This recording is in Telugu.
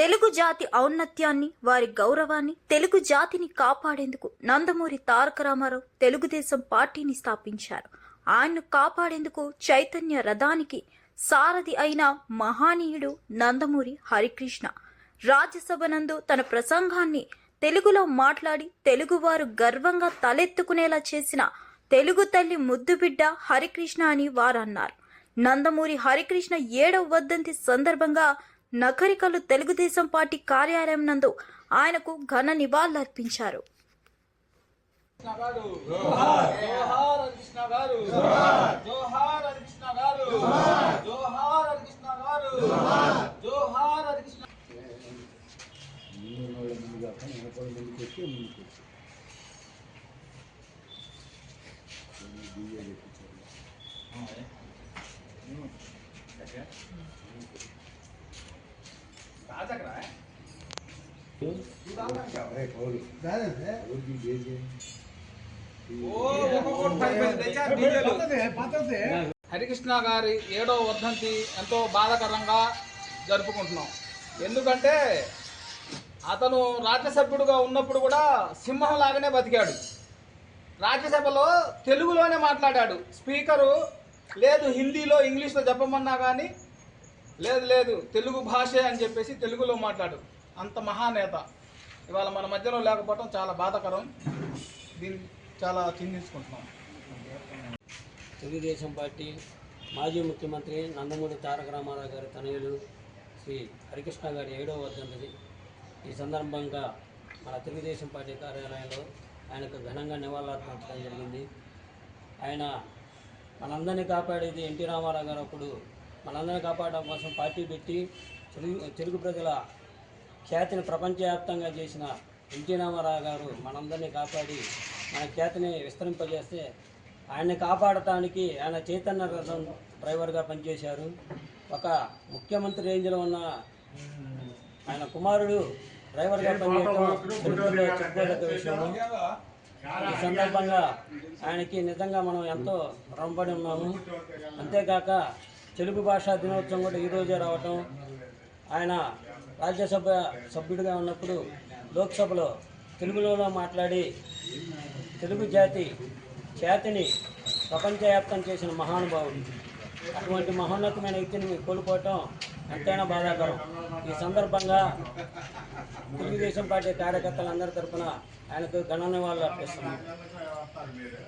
తెలుగు జాతి ఔన్నత్యాన్ని వారి గౌరవాన్ని తెలుగు జాతిని కాపాడేందుకు నందమూరి తారక రామారావు తెలుగుదేశం పార్టీని స్థాపించారు. ఆయన్ను కాపాడేందుకు చైతన్య రథానికి సారథి అయిన మహానీయుడు నందమూరి హరికృష్ణ. రాజ్యసభ నందు తన ప్రసంగాన్ని తెలుగులో మాట్లాడి తెలుగువారు గర్వంగా తలెత్తుకునేలా చేసిన తెలుగు తల్లి ముద్దుబిడ్డ హరికృష్ణ అని వారన్నారు. నందమూరి హరికృష్ణ ఏడవ వద్దంతి సందర్భంగా నకరికలు తెలుగుదేశం పార్టీ కార్యాలయం నందు ఆయనకు ఘన నివాళులర్పించారు. కృష్ణ హరికృష్ణ గారి ఏడవ వర్ధంతి ఎంతో బాధాకరంగా జరుపుకుంటున్నాం. ఎందుకంటే అతను రాజ్యసభ్యుడుగా ఉన్నప్పుడు కూడా సింహం లాగానే బతికాడు. రాజ్యసభలో తెలుగులోనే మాట్లాడాడు. స్పీకరు లేదు హిందీలో ఇంగ్లీష్లో చెప్పమన్నా కానీ లేదు లేదు తెలుగు భాషే అని చెప్పేసి తెలుగులో మాట్లాడు. అంత మహానేత. ఇవాళ మన మధ్యలో లేకపోవడం చాలా బాధాకరం. దీన్ని చాలా చింతించుకుంటున్నాం తెలుగుదేశం పార్టీ మాజీ ముఖ్యమంత్రి నందమూరి తారక రామారావు గారి తనయులు శ్రీ హరికృష్ణ గారి ఏడవ వర్ధంతిది. ఈ సందర్భంగా మన తెలుగుదేశం పార్టీ కార్యాలయంలో ఆయనకు ఘనంగా నివాళులర్పించడం జరిగింది. ఆయన మనందరినీ కాపాడేది ఎన్టీ రామారావు గారు అప్పుడు మనందరినీ కాపాడడం కోసం పార్టీ పెట్టి తెలుగు తెలుగు ప్రజల ఖ్యాతిని ప్రపంచవ్యాప్తంగా చేసిన ఎన్టీ రామారావు గారు మనందరినీ కాపాడి మన ఖ్యాతిని విస్తరింపజేస్తే ఆయన్ని కాపాడటానికి ఆయన చైతన్య రథం డ్రైవర్గా పనిచేశారు. ఒక ముఖ్యమంత్రి రేంజ్లో ఉన్న ఆయన కుమారుడు డ్రైవర్గా పనిచేయడం విషయము. ఈ సందర్భంగా ఆయనకి నిజంగా మనం ఎంతో రుణపడి ఉన్నాము. అంతేకాక తెలుగు భాషా దినోత్సవం కూడా ఈరోజే రావటం. ఆయన రాజ్యసభ సభ్యుడిగా ఉన్నప్పుడు లోక్సభలో తెలుగులో మాట్లాడి తెలుగు జాతి ఖ్యాతిని ప్రపంచవ్యాప్తం చేసిన మహానుభావుడు. అటువంటి మహోన్నతమైన వ్యక్తిని కోల్పోవటం ఎంతైనా బాధాకరం. ఈ సందర్భంగా తెలుగుదేశం పార్టీ కార్యకర్తలందరి తరఫున ఆయనకు ఘన నివాళులు అర్పిస్తున్నాం.